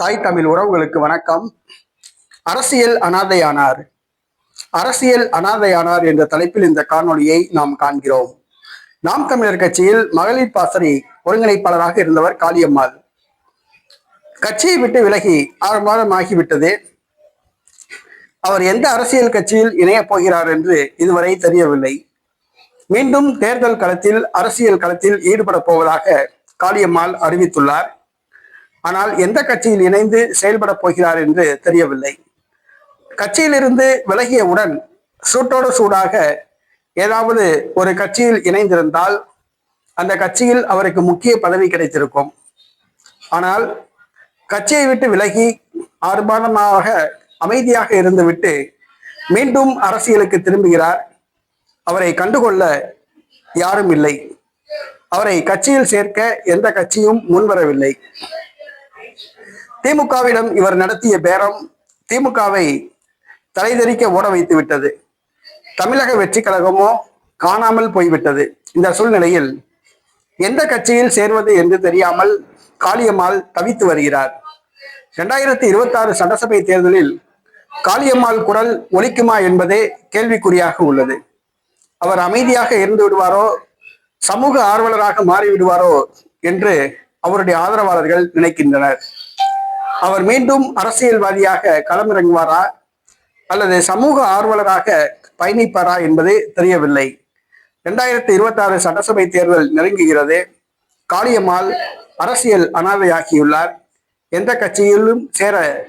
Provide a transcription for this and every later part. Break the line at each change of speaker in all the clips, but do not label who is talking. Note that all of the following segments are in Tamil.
தாய் தமிழ் உறவுகளுக்கு வணக்கம். அரசியல் அனாதையானார். அரசியல் அனாதையானார் என்ற தலைப்பில் இந்த காணொளியை நாம் காண்கிறோம். நாம் தமிழர் கட்சியில் மகளிர் பாசறை ஒருங்கிணைப்பாளராக இருந்தவர் காளியம்மாள். கட்சியை விட்டு விலகி ஆறு மாதம் ஆகிவிட்டது. அவர் எந்த அரசியல் கட்சியில் இணையப் போகிறார் என்று இதுவரை தெரியவில்லை. மீண்டும் தேர்தல் களத்தில் அரசியல் களத்தில் ஈடுபட போவதாக காளியம்மாள் அறிவித்துள்ளார். ஆனால் எந்த கட்சியில் இணைந்து செயல்பட போகிறார் என்று தெரியவில்லை. கட்சியிலிருந்து விலகியவுடன் சூட்டோடு சூடாக ஏதாவது ஒரு கட்சியில் இணைந்திருந்தால் அந்த கட்சியில் அவருக்கு முக்கிய பதவி கிடைத்திருக்கும். ஆனால் கட்சியை விட்டு விலகி ஆர்ப்பாட்டமாக அமைதியாக இருந்துவிட்டு மீண்டும் அரசியலுக்கு திரும்புகிறார். அவரை கண்டுகொள்ள யாரும் இல்லை. அவரை கட்சியில் சேர்க்க எந்த கட்சியும் முன்வரவில்லை. திமுகவிடம் இவர் நடத்திய பேரம் திமுகவை தலைதெறிக்க ஓட வைத்து விட்டது. தமிழக வெற்றி கழகமோ காணாமல் போய்விட்டது. இந்த சூழ்நிலையில் எந்த கட்சியில் சேர்வது என்று தெரியாமல் காளியம்மாள் தவித்து வருகிறார். இரண்டாயிரத்தி இருபத்தி ஆறு சட்டசபை தேர்தலில் காளியம்மாள் குரல் ஒலிக்குமா என்பதே கேள்விக்குறியாக உள்ளது. அவர் அமைதியாக இருந்து விடுவாரோ சமூக ஆர்வலராக மாறிவிடுவாரோ என்று அவருடைய ஆதரவாளர்கள் நினைக்கின்றனர். அவர் மீண்டும் அரசியல்வாதியாக களமிறங்குவாரா? அல்லது சமூக ஆர்வலராக பயணிப்பாரா என்பது தெரியவில்லை. இரண்டாயிரத்தி இருபத்தி ஆறு சட்டசபை தேர்தல் நெருங்குகிறது. காளியம்மாள் அரசியல் அனாதையாகியுள்ளார். எந்த கட்சியிலும் சேர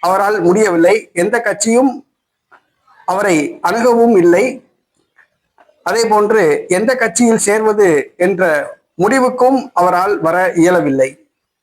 அவரால் முடியவில்லை. எந்த கட்சியும் அவரை அணுகவும் இல்லை. அதே போன்று எந்த கட்சியில் சேர்வது என்ற முடிவுக்கும் அவரால் வர இயலவில்லை.